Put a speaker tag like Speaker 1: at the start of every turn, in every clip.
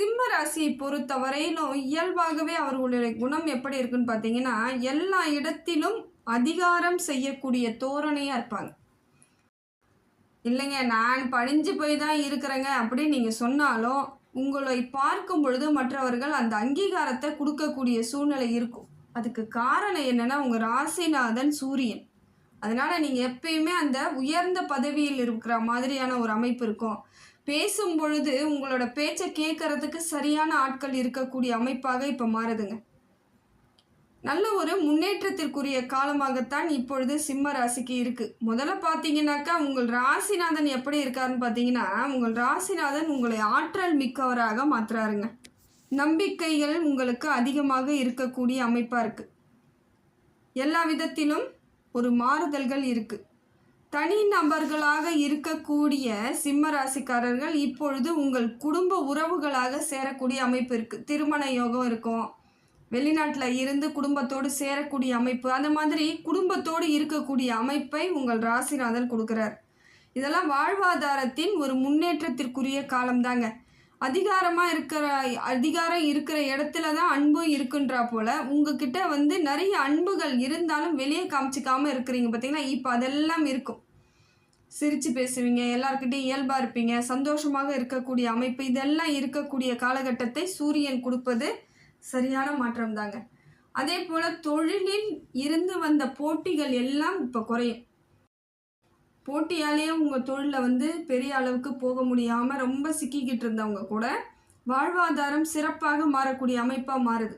Speaker 1: சிம்ம ராசியை பொறுத்தவரையிலும் இயல்பாகவே அவர்களுடைய குணம் எப்படி இருக்குன்னு பார்த்தீங்கன்னா எல்லா இடத்திலும் அதிகாரம் செய்யக்கூடிய தோரணையாக இருப்பாங்க. இல்லைங்க நான் பணிஞ்சு போய் தான் இருக்கிறேங்க அப்படின்னு நீங்கள் சொன்னாலும் உங்களை பார்க்கும் பொழுது மற்றவர்கள் அந்த அங்கீகாரத்தை கொடுக்கக்கூடிய சூழ்நிலை இருக்கும். அதுக்கு காரணம் என்னென்னா உங்கள் ராசிநாதன் சூரியன். அதனால் நீங்கள் எப்பயுமே அந்த உயர்ந்த பதவியில் இருக்கிற மாதிரியான ஒரு அமைப்பு இருக்கும். பேசும் பொழுது உங்களோட பேச்சை கேட்கறதுக்கு சரியான ஆட்கள் இருக்கக்கூடிய அமைப்பாக இப்போ மாறுதுங்க. நல்ல ஒரு முன்னேற்றத்திற்குரிய காலமாகத்தான் இப்பொழுது சிம்ம ராசிக்கு இருக்கு. முதல்ல பார்த்தீங்கன்னாக்கா உங்கள் ராசிநாதன் எப்படி இருக்காருன்னு பார்த்தீங்கன்னா உங்கள் ராசிநாதன் உங்களை ஆற்றல் மிக்கவராக மாற்றுறாருங்க நம்பிக்கைகள் உங்களுக்கு அதிகமாக இருக்கக்கூடிய அமைப்பாக இருக்கு. எல்லா விதத்திலும் ஒரு மாறுதல்கள் இருக்குது தனி நபர்களாக இருக்கக்கூடிய சிம்ம ராசிக்காரர்கள் இப்பொழுது உங்கள் குடும்ப உறவுகளாக சேரக்கூடிய அமைப்பு இருக்கு. திருமண யோகம் இருக்கும். வெளிநாட்டில் இருந்து குடும்பத்தோடு சேரக்கூடிய அமைப்பு அந்த மாதிரி குடும்பத்தோடு இருக்கக்கூடிய அமைப்பை உங்கள் ராசிநாதன் கொடுக்குறார். இதெல்லாம் வாழ்வாதாரத்தின் ஒரு முன்னேற்றத்திற்குரிய காலம்தாங்க. அதிகாரமாக இருக்கிற அதிகாரம் இருக்கிற இடத்துல தான் அன்பும் இருக்குன்றா போல உங்ககிட்ட வந்து நிறைய அன்புகள் இருந்தாலும் வெளியே காமிச்சிக்காம இருக்கிறீங்க பார்த்தீங்கன்னா இப்போ அதெல்லாம் இருக்கும். சிரித்து பேசுவீங்க எல்லாருக்கிட்டையும் இயல்பாக இருப்பீங்க சந்தோஷமாக இருக்கக்கூடிய அமைப்பு இதெல்லாம் இருக்கக்கூடிய காலகட்டத்தை சூரியன் கொடுப்பது சரியான மாற்றம் தாங்க அதே போல் தொழிலில் இருந்து வந்த போட்டிகள் எல்லாம் இப்போ குறையும். போட்டியாலேயே உங்கள் தொழிலில் வந்து பெரிய அளவுக்கு போக முடியாமல் ரொம்ப சிக்கிக்கிட்டு இருந்தவங்க கூட வாழ்வாதாரம் சிறப்பாக மாறக்கூடிய அமைப்பாக மாறுது.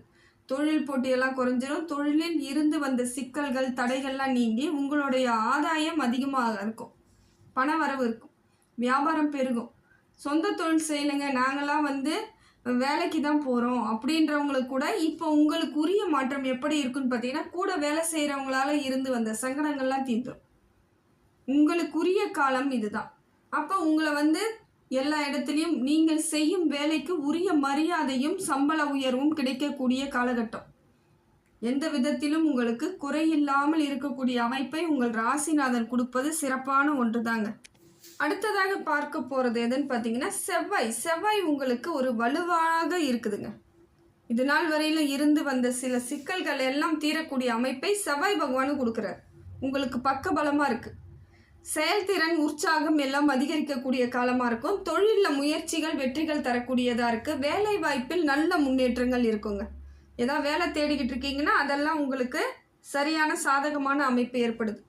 Speaker 1: தொழில் போட்டியெல்லாம் குறைஞ்சிரும். தொழிலில் இருந்து வந்த சிக்கல்கள் தடைகள்லாம் நீங்கி உங்களுடைய ஆதாயம் அதிகமாக இருக்கும். பண வரவு இருக்கும். வியாபாரம் பெருகும். சொந்த தொழில் செய்யலைங்க நாங்களாம் வந்து வேலைக்கு தான் போகிறோம் அப்படின்றவங்களுக்கு கூட இப்போ உங்களுக்கு உரிய மாற்றம் எப்படி இருக்குன்னு பார்த்தீங்கன்னா கூட வேலை செய்கிறவங்களால இருந்து வந்த சங்கடங்கள்லாம் தீர்ந்துடும் உங்களுக்குரிய காலம் இதுதான். அப்போ உங்களை வந்து எல்லா இடத்துலையும் நீங்கள் செய்யும் வேலைக்கு உரிய மரியாதையும் சம்பள உயர்வும் கிடைக்கக்கூடிய காலகட்டம். எந்த விதத்திலும் உங்களுக்கு குறையில்லாமல் இருக்கக்கூடிய அமைப்பை உங்கள் ராசிநாதன் கொடுப்பது சிறப்பான ஒன்று தாங்க அடுத்ததாக பார்க்க போகிறது எதுன்னு பார்த்தீங்கன்னா செவ்வாய். செவ்வாய் உங்களுக்கு ஒரு வலுவாக இருக்குதுங்க. இது நாள் வரையிலும் இருந்து வந்த சில சிக்கல்கள் எல்லாம் தீரக்கூடிய அமைப்பை செவ்வாய் பகவானும் கொடுக்குறார். உங்களுக்கு பக்க பலமாக இருக்குது செயல்திறன் உற்சாகம் எல்லாம் அதிகரிக்கக்கூடிய காலமாக இருக்கும். தொழிலில் முயற்சிகள் வெற்றிகள் தரக்கூடியதாக இருக்குது வேலை வாய்ப்பில் நல்ல முன்னேற்றங்கள் இருக்குங்க. ஏதாவது வேலை தேடிக்கிட்டு இருக்கீங்கன்னா அதெல்லாம் உங்களுக்கு சரியான சாதகமான அமைப்பு ஏற்படுது.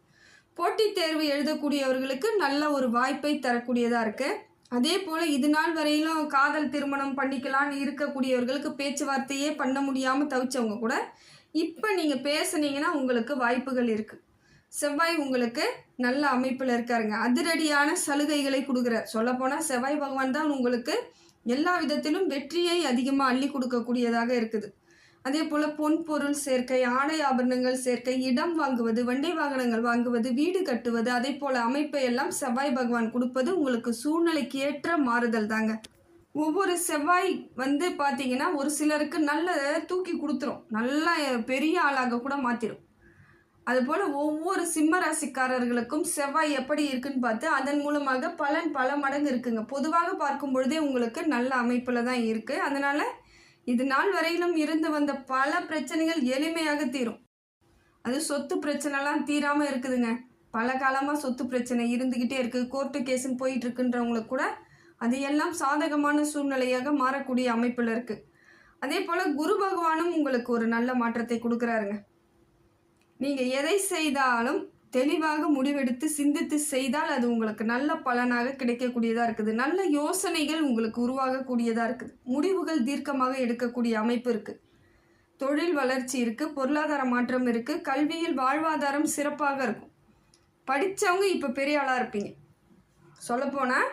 Speaker 1: போட்டித் தேர்வு எழுதக்கூடியவர்களுக்கு நல்ல ஒரு வாய்ப்பை தரக்கூடியதாக இருக்குது அதே போல் இது நாள் வரையிலும் காதல் திருமணம் பண்ணிக்கலாம்னு இருக்கக்கூடியவர்களுக்கு பேச்சுவார்த்தையே பண்ண முடியாமல் தவிச்சவங்க கூட இப்போ நீங்கள் பேசுனீங்கன்னா உங்களுக்கு வாய்ப்புகள் இருக்குது செவ்வாய் உங்களுக்கு நல்ல அமைப்பில் இருக்காருங்க. அதிரடியான சலுகைகளை கொடுக்குறார். சொல்லப்போனால் செவ்வாய் பகவான் தான் உங்களுக்கு எல்லா விதத்திலும் வெற்றியை அதிகமாக அள்ளி கொடுக்கக்கூடியதாக இருக்குது. அதே போல் பொன் பொருள் சேர்க்கை ஆடை ஆபரணங்கள் சேர்க்கை இடம் வாங்குவது வண்டி வாகனங்கள் வாங்குவது வீடு கட்டுவது அதே போல் அமைப்பை எல்லாம் செவ்வாய் பகவான் கொடுப்பது உங்களுக்கு சூழ்நிலைக்கு ஏற்ற மாறுதல் தாங்க. ஒவ்வொரு செவ்வாய் வந்து பார்த்தீங்கன்னா ஒரு சிலருக்கு நல்ல தூக்கி கொடுத்துரும். நல்லா பெரிய ஆளாக கூட மாற்றிடும் அதுபோல் ஒவ்வொரு சிம்ம ராசிக்காரர்களுக்கும் செவ்வாய் எப்படி இருக்குன்னு பார்த்து அதன் மூலமாக பலன் பல மடங்கு இருக்குங்க. பொதுவாக பார்க்கும் பொழுதே உங்களுக்கு நல்ல அமைப்பில் தான் இருக்குது அதனால் இது நாள் வரையிலும் இருந்து வந்த பல பிரச்சனைகள் எளிமையாக தீரும். அது சொத்து பிரச்சனைலாம் தீராமல் இருக்குதுங்க. பல காலமாக சொத்து பிரச்சனை இருந்துக்கிட்டே இருக்குது கோர்ட்டு கேஸுன்னு போயிட்டு இருக்குன்றவங்களுக்கு கூட அது எல்லாம் சாதகமான சூழ்நிலையாக மாறக்கூடிய அமைப்பில் இருக்குது அதே போல் குரு பகவானும் உங்களுக்கு ஒரு நல்ல மாற்றத்தை கொடுக்குறாருங்க. நீங்கள் எதை செய்தாலும் தெளிவாக முடிவெடுத்து சிந்தித்து செய்தால் அது உங்களுக்கு நல்ல பலனாக கிடைக்கக்கூடியதாக இருக்குது. நல்ல யோசனைகள் உங்களுக்கு உருவாகக்கூடியதாக இருக்குது. முடிவுகள் தீர்க்கமாக எடுக்கக்கூடிய அமைப்பு இருக்குது தொழில் வளர்ச்சி இருக்குது பொருளாதார மாற்றம் இருக்குது கல்வியில் வாழ்வாதாரம் சிறப்பாக இருக்கும். படித்தவங்க இப்போ பெரிய ஆளாக இருப்பீங்க. சொல்லப்போனால்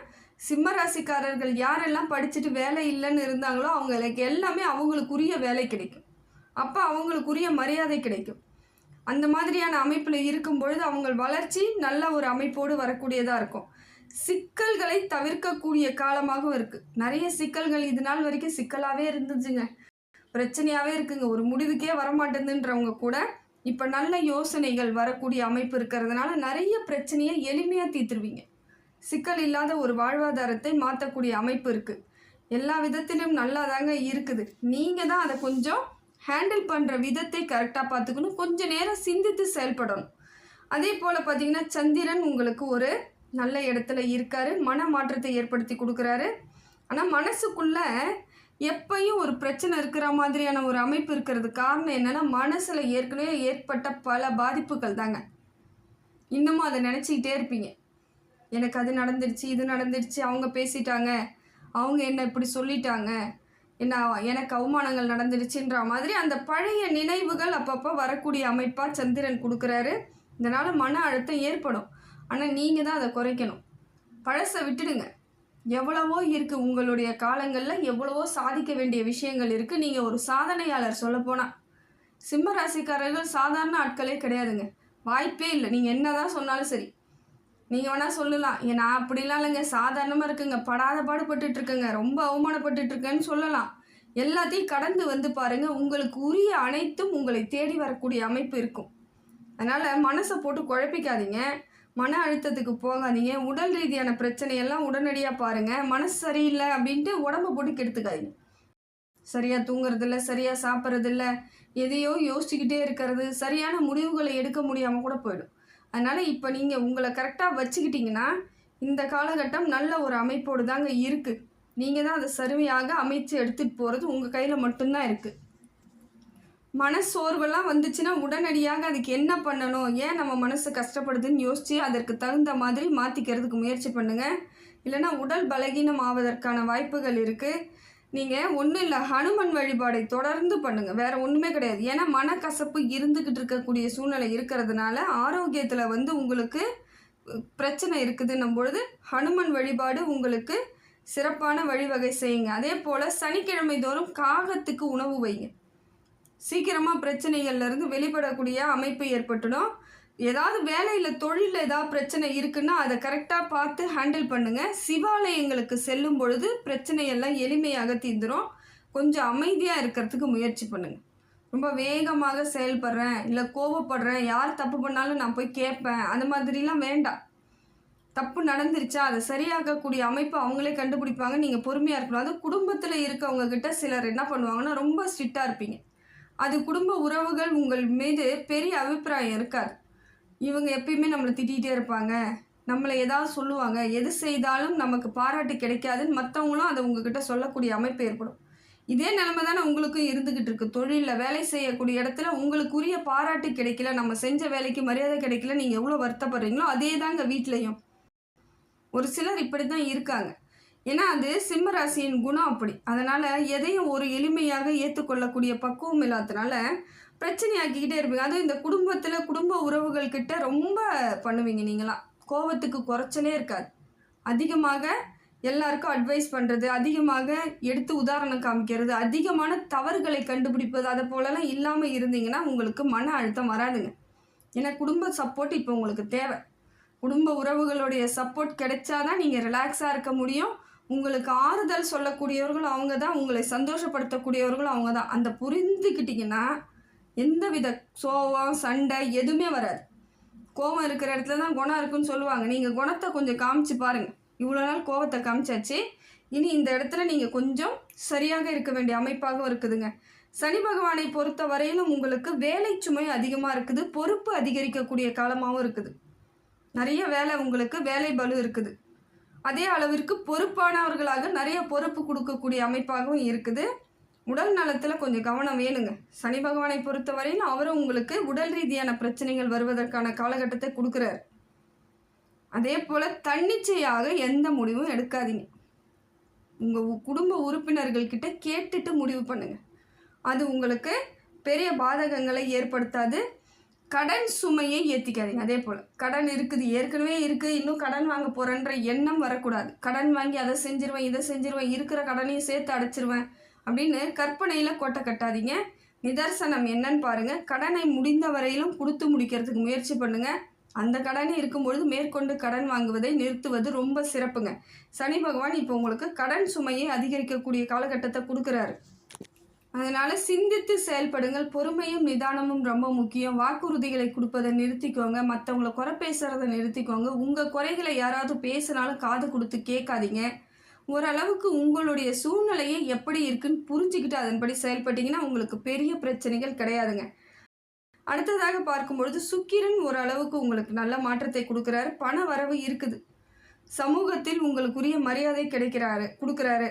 Speaker 1: சிம்ம ராசிக்காரர்கள் யாரெல்லாம் படிச்சுட்டு வேலை இல்லைன்னு இருந்தாங்களோ அவங்களுக்கு எல்லாமே அவங்களுக்குரிய வேலை கிடைக்கும். அப்போ அவங்களுக்குரிய மரியாதை கிடைக்கும். அந்த மாதிரியான அமைப்பில் இருக்கும் பொழுது அவங்க வளர்ச்சி நல்ல ஒரு அமைப்போடு வரக்கூடியதாக இருக்கும். சிக்கல்களை தவிர்க்கக்கூடிய காலமாகவும் இருக்குது நிறைய சிக்கல்கள் இது நாள் வரைக்கும் சிக்கலாகவே இருந்துச்சுங்க. பிரச்சனையாகவே இருக்குங்க. ஒரு முடிவுக்கே வரமாட்டேங்குதுன்றவங்க கூட இப்போ நல்ல யோசனைகள் வரக்கூடிய அமைப்பு இருக்கிறதுனால நிறைய பிரச்சனையை எளிமையாக தீர்த்துருவீங்க. சிக்கல் இல்லாத ஒரு வாழ்வாதாரத்தை மாற்றக்கூடிய அமைப்பு இருக்குது எல்லா விதத்திலும் நல்லா தாங்க இருக்குது. நீங்கள் தான் அதை கொஞ்சம் ஹேண்டில் பண்ணுற விதத்தை கரெக்டாக பார்த்துக்கணும். கொஞ்சம் நேரம் சிந்தித்து செயல்படணும். அதே போல் பார்த்தீங்கன்னா சந்திரன் உங்களுக்கு ஒரு நல்ல இடத்துல இருக்கார். மன மாற்றத்தை ஏற்படுத்தி கொடுக்குறாரு. ஆனால் மனசுக்குள்ள எப்பயும் ஒரு பிரச்சனை இருக்கிற மாதிரியான ஒரு அமைப்பு இருக்கிறது காரணம் என்னென்னா மனசில் ஏற்கனவே ஏற்பட்ட பல பாதிப்புகள் தாங்க. இன்னமும் அதை நினச்சிக்கிட்டே இருப்பீங்க. எனக்கு அது நடந்துருச்சு இது நடந்துருச்சு அவங்க பேசிட்டாங்க அவங்க என்ன இப்படி சொல்லிட்டாங்க என்ன எனக்கு அவமானங்கள் நடந்துருச்சுன்ற மாதிரி அந்த பழைய நினைவுகள் அப்பப்போ வரக்கூடிய அமைப்பாக சந்திரன் கொடுக்குறாரு. இதனால் மன அழுத்தம் ஏற்படும். ஆனால் நீங்கள் தான் அதை குறைக்கணும். பழசை விட்டுடுங்க. எவ்வளவோ இருக்குது உங்களுடைய காலங்களில் எவ்வளவோ சாதிக்க வேண்டிய விஷயங்கள் இருக்குது நீங்கள் ஒரு சாதனையாளர் சொல்லப்போனால் சிம்ம ராசிக்காரர்கள் சாதாரண ஆட்களே கிடையாதுங்க. வாய்ப்பே இல்லை. நீங்கள் என்ன தான் சொன்னாலும் சரி. நீங்கள் வேணால் சொல்லலாம். ஏன் நான் அப்படிலாம் இல்லைங்க. சாதாரணமாக இருக்குங்க. படாத பாடுபட்டுட்டு இருக்கேங்க ரொம்ப அவமானப்பட்டுட்டு இருக்கேன்னு சொல்லலாம். எல்லாத்தையும் கடந்து வந்து பாருங்க. உங்களுக்கு உரிய அனைத்தும் உங்களை தேடி வரக்கூடிய அமைப்பு இருக்கும். அதனால் மனசை போட்டு குழப்பிக்காதீங்க. மன அழுத்தத்துக்கு போகாதீங்க. உடல் ரீதியான பிரச்சனையெல்லாம் உடனடியாக பாருங்கள் மனசு சரியில்லை அப்படின்ட்டு உடம்ப போட்டு கெடுத்துக்காதீங்க. சரியாக தூங்குறதில்ல சரியாக சாப்பிட்றதில்ல எதையோ யோசிச்சுக்கிட்டே இருக்கிறது சரியான முடிவுகளை எடுக்க முடியாமல் கூட போயிடும். அதனால் இப்போ நீங்கள் உங்களை கரெக்டாக வச்சுக்கிட்டிங்கன்னா இந்த காலகட்டம் நல்ல ஒரு அமைப்போடு தாங்க இருக்குது நீங்கள் தான் அதை சரியாக அமைச்சு எடுத்துகிட்டு போகிறது உங்கள் கையில் மட்டும்தான் இருக்குது மனசோர்வெல்லாம் வந்துச்சுன்னா உடனடியாக அதுக்கு என்ன பண்ணணும்? ஏன் நம்ம மனசு கஷ்டப்படுதுன்னு யோசித்து அதற்கு தகுந்த மாதிரி மாற்றிக்கிறதுக்கு முயற்சி பண்ணுங்கள் இல்லைன்னா உடல் பலகீனம் ஆவதற்கான வாய்ப்புகள் இருக்குது நீங்கள் ஒன்றும் இல்லை ஹனுமன் வழிபாடை தொடர்ந்து பண்ணுங்கள் வேறு ஒன்றுமே கிடையாது. ஏன்னா மனக்கசப்பு இருந்துக்கிட்டு இருக்கக்கூடிய சூழ்நிலை இருக்கிறதுனால ஆரோக்கியத்தில் வந்து உங்களுக்கு பிரச்சனை இருக்குதுன்னும் பொழுது ஹனுமன் வழிபாடு உங்களுக்கு சிறப்பான வழிவகை செய்யுங்க. அதே போல் சனிக்கிழமை தோறும் காகத்துக்கு உணவு வைங்க சீக்கிரமாக பிரச்சனைகள்லேருந்து வெளிப்படக்கூடிய அமைப்பு ஏற்பட்டுடும். ஏதாவது வேலையில் தொழிலில் ஏதாவது பிரச்சனை இருக்குன்னா அதை கரெக்டாக பார்த்து ஹேண்டில் பண்ணுங்கள் சிவாலயங்களுக்கு செல்லும் பொழுது பிரச்சனையெல்லாம் எளிமையாக தீர்ந்துடும் கொஞ்சம் அமைதியாக இருக்கிறதுக்கு முயற்சி பண்ணுங்கள் ரொம்ப வேகமாக செயல்படுறேன் இல்லை கோவப்படுறேன் யார் தப்பு பண்ணாலும் நான் போய் கேட்பேன் அந்த மாதிரிலாம் வேண்டாம். தப்பு நடந்துருச்சா அதை சரியாக்கக்கூடிய அமைப்பு அவங்களே கண்டுபிடிப்பாங்க. நீங்கள் பொறுமையாக இருக்கணும். அது குடும்பத்தில் இருக்கவங்க கிட்ட சிலர் என்ன பண்ணுவாங்கன்னா ரொம்ப ஸ்ட்ரிக்டாக இருப்பீங்க. அது குடும்ப உறவுகள் உங்கள் மீது பெரிய அபிப்பிராயம் இருக்காது. இவங்க எப்பயுமே நம்மளை திட்டிகிட்டே இருப்பாங்க. நம்மளை ஏதாவது சொல்லுவாங்க. எது செய்தாலும் நமக்கு பாராட்டு கிடைக்காதுன்னு மற்றவங்களும் அதை உங்ககிட்ட சொல்லக்கூடிய அமைப்பு ஏற்படும். இதே நிலைமை தானே உங்களுக்கும் இருந்துக்கிட்டு இருக்கு. தொழிலில் வேலை செய்யக்கூடிய இடத்துல உங்களுக்குரிய பாராட்டு கிடைக்கல. நம்ம செஞ்ச வேலைக்கு மரியாதை கிடைக்கல. நீங்கள் எவ்வளோ வருத்தப்படுறீங்களோ அதே தாங்க வீட்லேயும். ஒரு சிலர் இப்படி தான் இருக்காங்க. ஏன்னா அது சிம்ம ராசியின் குணம் அப்படி. அதனால் எதையும் ஒரு எளிமையாக ஏற்றுக்கொள்ளக்கூடிய பக்குவம் இல்லாததுனால பிரச்சனையாக்கிக்கிட்டே இருப்பீங்க. அதுவும் இந்த குடும்பத்தில் குடும்ப உறவுகள் கிட்ட ரொம்ப பண்ணுவீங்க நீங்களாம் கோவத்துக்கு குறைச்சலே இருக்காது. அதிகமாக எல்லாருக்கும் அட்வைஸ் பண்ணுறது அதிகமாக எடுத்து உதாரணம் காமிக்கிறது அதிகமான தவறுகளை கண்டுபிடிப்பது அதை போலலாம் இல்லாமல் இருந்தீங்கன்னா உங்களுக்கு மன அழுத்தம் வராதுங்க. ஏன்னா குடும்ப சப்போர்ட் இப்போ உங்களுக்கு தேவை. குடும்ப உறவுகளுடைய சப்போர்ட் கிடைச்சாதான் நீங்கள் ரிலாக்ஸாக இருக்க முடியும். உங்களுக்கு ஆறுதல் சொல்லக்கூடியவர்களும் அவங்க தான் உங்களை சந்தோஷப்படுத்தக்கூடியவர்களும் அவங்க தான் அந்த புரிந்துக்கிட்டிங்கன்னா எந்த வித சோகம் சண்டை எதுவுமே வராது. கோவம் இருக்கிற இடத்துல தான் குணம் இருக்குன்னு சொல்லுவாங்க. நீங்கள் குணத்தை கொஞ்சம் காமிச்சு பாருங்கள் இவ்வளோ நாள் கோவத்தை காமிச்சாச்சு. இனி இந்த இடத்துல நீங்கள் கொஞ்சம் சரியாக இருக்க வேண்டிய அமைப்பாகவும் இருக்குதுங்க. சனி பகவானை பொறுத்த வரையிலும் உங்களுக்கு வேலை சுமை அதிகமாக இருக்குது. பொறுப்பு அதிகரிக்கக்கூடிய காலமாகவும் இருக்குது. நிறைய வேலை உங்களுக்கு வேலை பலு இருக்குது. அதே அளவிற்கு பொறுப்பானவர்களாக நிறைய பொறுப்பு கொடுக்கக்கூடிய அமைப்பாகவும் இருக்குது. உடல் நலத்தில் கொஞ்சம் கவனம் வேணுங்க. சனி பகவானை பொறுத்தவரையில் அவரும் உங்களுக்கு உடல் ரீதியான பிரச்சனைகள் வருவதற்கான காலகட்டத்தை கொடுக்குறாரு. அதே போல் தன்னிச்சையாக எந்த முடிவும் எடுக்காதீங்க. உங்கள் குடும்ப உறுப்பினர்கள்கிட்ட கேட்டுட்டு முடிவு பண்ணுங்க. அது உங்களுக்கு பெரிய பாதகங்களை ஏற்படுத்தாது. கடன் சுமையை ஏற்றிக்காதீங்க அதே போல் கடன் இருக்குது ஏற்கனவே இருக்குது இன்னும் கடன் வாங்க போகிறேன்ற எண்ணம் வரக்கூடாது. கடன் வாங்கி அதை செஞ்சிருவேன் இதை செஞ்சிருவேன் இருக்கிற கடனையும் சேர்த்து அடைச்சிருவேன். அப்படின்னு கற்பனையில் கோட்டை கட்டாதீங்க. நிதர்சனம் என்னன்னு பாருங்கள் கடனை முடிந்த வரையிலும் கொடுத்து முடிக்கிறதுக்கு முயற்சி பண்ணுங்கள் அந்த கடனே இருக்கும்பொழுது மேற்கொண்டு கடன் வாங்குவதை நிறுத்துவது ரொம்ப சிறப்புங்க. சனி பகவான் இப்போ உங்களுக்கு கடன் சுமையை அதிகரிக்கக்கூடிய காலகட்டத்தை கொடுக்குறாரு. அதனால் சிந்தித்து செயல்படுங்கள். பொறுமையும் நிதானமும் ரொம்ப முக்கியம். வாக்குறுதிகளை கொடுப்பதை நிறுத்திக்கோங்க. மற்றவங்களை குறை பேசுகிறத நிறுத்திக்கோங்க. உங்கள் குறைகளை யாராவது பேசினாலும் காது கொடுத்து கேட்காதீங்க. ஓரளவுக்கு உங்களுடைய சூழ்நிலையை எப்படி இருக்குன்னு புரிஞ்சுக்கிட்டு அதன்படி செயல்பட்டீங்கன்னா உங்களுக்கு பெரிய பிரச்சனைகள் கிடையாதுங்க. அடுத்ததாக பார்க்கும்பொழுது சுக்கிரன் ஓரளவுக்கு உங்களுக்கு நல்ல மாற்றத்தை கொடுக்குறாரு. பண வரவு இருக்குது. சமூகத்தில் உங்களுக்குரிய மரியாதை கிடைக்கிறாரு கொடுக்குறாரு.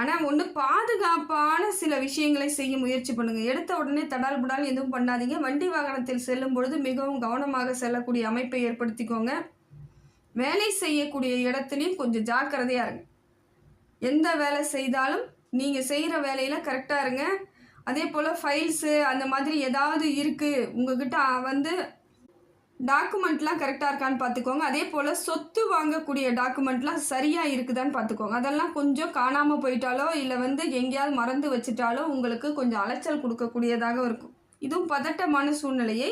Speaker 1: ஆனால் ஒன்று பாதுகாப்பான சில விஷயங்களை செய்ய முயற்சி பண்ணுங்கள் எடுத்த உடனே தடால் புடால் எதுவும் பண்ணாதீங்க. வண்டி வாகனத்தில் செல்லும் பொழுது மிகவும் கவனமாக செல்லக்கூடிய அமைப்பை ஏற்படுத்திக்கோங்க. வேலை செய்யக்கூடிய இடத்துலையும் கொஞ்சம் ஜாக்கிரதையாக இருங்க. எந்த வேலை செய்தாலும் நீங்கள் செய்கிற வேலையில் கரெக்டாக இருங்க. அதே போல் ஃபைல்ஸு அந்த மாதிரி ஏதாவது இருக்குது உங்ககிட்ட வந்து டாக்குமெண்ட்லாம் கரெக்டாக இருக்கான்னு பார்த்துக்கோங்க. அதே போல் சொத்து வாங்கக்கூடிய டாக்குமெண்ட்லாம் சரியாக இருக்குதான்னு பார்த்துக்கோங்க. அதெல்லாம் கொஞ்சம் காணாமல் போயிட்டாலோ இல்லை வந்து எங்கேயாவது மறந்து வச்சுட்டாலோ உங்களுக்கு கொஞ்சம் அலைச்சல் கொடுக்கக்கூடியதாக இருக்கும். இதுவும் பதட்டமான சூழ்நிலையை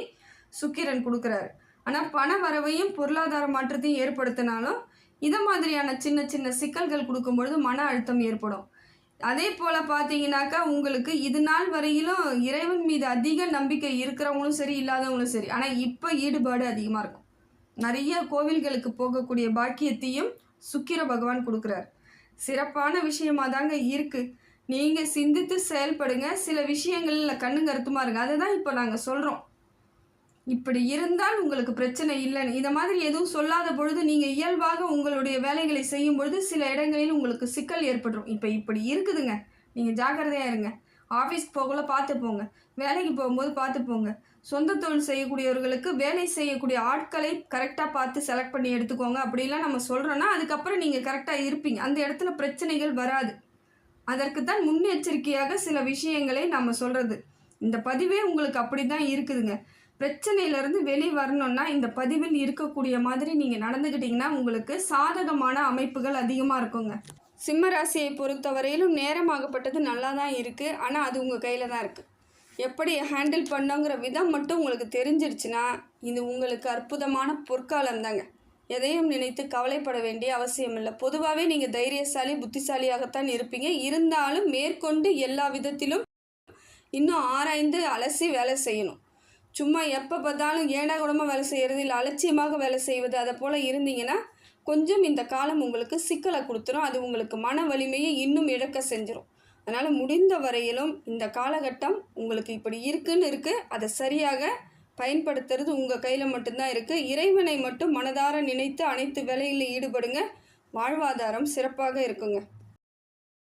Speaker 1: சுக்கிரன் கொடுக்குறாரு. ஆனால் பண வரவையும் பொருளாதார மாற்றத்தையும் ஏற்படுத்தினாலும் இதை மாதிரியான சின்ன சின்ன சிக்கல்கள் கொடுக்கும்பொழுது மன அழுத்தம் ஏற்படும். அதே போல் பார்த்தீங்கன்னாக்கா உங்களுக்கு இது நாள் வரையிலும் இறைவன் மீது அதிக நம்பிக்கை இருக்கிறவங்களும் சரி இல்லாதவங்களும் சரி ஆனால் இப்போ ஈடுபாடு அதிகமாக இருக்கும். நிறைய கோவில்களுக்கு போகக்கூடிய பாக்கியத்தையும் சுக்கிர பகவான் கொடுக்குறார். சிறப்பான விஷயமா தாங்க இருக்குது நீங்கள் சிந்தித்து செயல்படுங்க. சில விஷயங்களில் கண்ணு கருத்துமாக இருங்க. அதை தான் இப்போ நாங்கள் சொல்கிறோம் இப்படி இருந்தால் உங்களுக்கு பிரச்சனை இல்லைன்னு இதை மாதிரி எதுவும் சொல்லாத பொழுது நீங்கள் இயல்பாக உங்களுடைய வேலைகளை செய்யும் பொழுது சில இடங்களில் உங்களுக்கு சிக்கல் ஏற்பட்டுரும். இப்போ இப்படி இருக்குதுங்க. நீங்கள் ஜாக்கிரதையாக இருங்க. ஆஃபீஸ் போகல பார்த்து போங்க. வேலைக்கு போகும்போது பார்த்து போங்க. சொந்த தொழில் செய்யக்கூடியவர்களுக்கு வேலை செய்யக்கூடிய ஆட்களை கரெக்டாக பார்த்து செலக்ட் பண்ணி எடுத்துக்கோங்க. அப்படிலாம் நம்ம சொல்கிறோன்னா அதுக்கப்புறம் நீங்கள் கரெக்டாக இருப்பீங்க. அந்த இடத்துல பிரச்சனைகள் வராது. அதற்கு தான் முன்னெச்சரிக்கையாக சில விஷயங்களை நம்ம சொல்கிறது இந்த பதிவே உங்களுக்கு அப்படி தான் இருக்குதுங்க. பிரச்சனையிலேருந்து வெளியே வரணும்னா இந்த பதிவில் இருக்கக்கூடிய மாதிரி நீங்கள் நடந்துக்கிட்டிங்கன்னா உங்களுக்கு சாதகமான அமைப்புகள் அதிகமாக இருக்குங்க. சிம்ம ராசியை பொறுத்தவரையிலும் நேரமாகப்பட்டது நல்லா தான் இருக்குது ஆனால் அது உங்கள் கையில் தான் இருக்குது எப்படி ஹேண்டில் பண்ணுங்கிற விதம் மட்டும் உங்களுக்கு தெரிஞ்சிருச்சுன்னா இது உங்களுக்கு அற்புதமான பொற்காலம் தாங்க எதையும் நினைத்து கவலைப்பட வேண்டிய அவசியம் இல்லை. பொதுவாகவே நீங்கள் தைரியசாலி புத்திசாலியாகத்தான் இருப்பீங்க. இருந்தாலும் மேற்கொண்டு எல்லா விதத்திலும் இன்னும் ஆராய்ந்து அலசி வேலை செய்யணும். சும்மா எப்போ பார்த்தாலும் ஏடா கூடமாக வேலை செய்கிறது இல்லை அலட்சியமாக வேலை செய்வது அதை போல் இருந்தீங்கன்னா கொஞ்சம் இந்த காலம் உங்களுக்கு சிக்கலை கொடுத்துரும். அது உங்களுக்கு மன வலிமையை இன்னும் இழக்க செஞ்சிடும் அதனால் முடிந்த வரையிலும் இந்த காலகட்டம் உங்களுக்கு இப்படி இருக்குன்னு இருக்குது அதை சரியாக பயன்படுத்துறது உங்கள் கையில் மட்டும்தான் இருக்குது இறைவனை மட்டும் மனதார நினைத்து அனைத்து வேலைகளில் ஈடுபடுங்க. வாழ்வாதாரம் சிறப்பாக இருக்குங்க.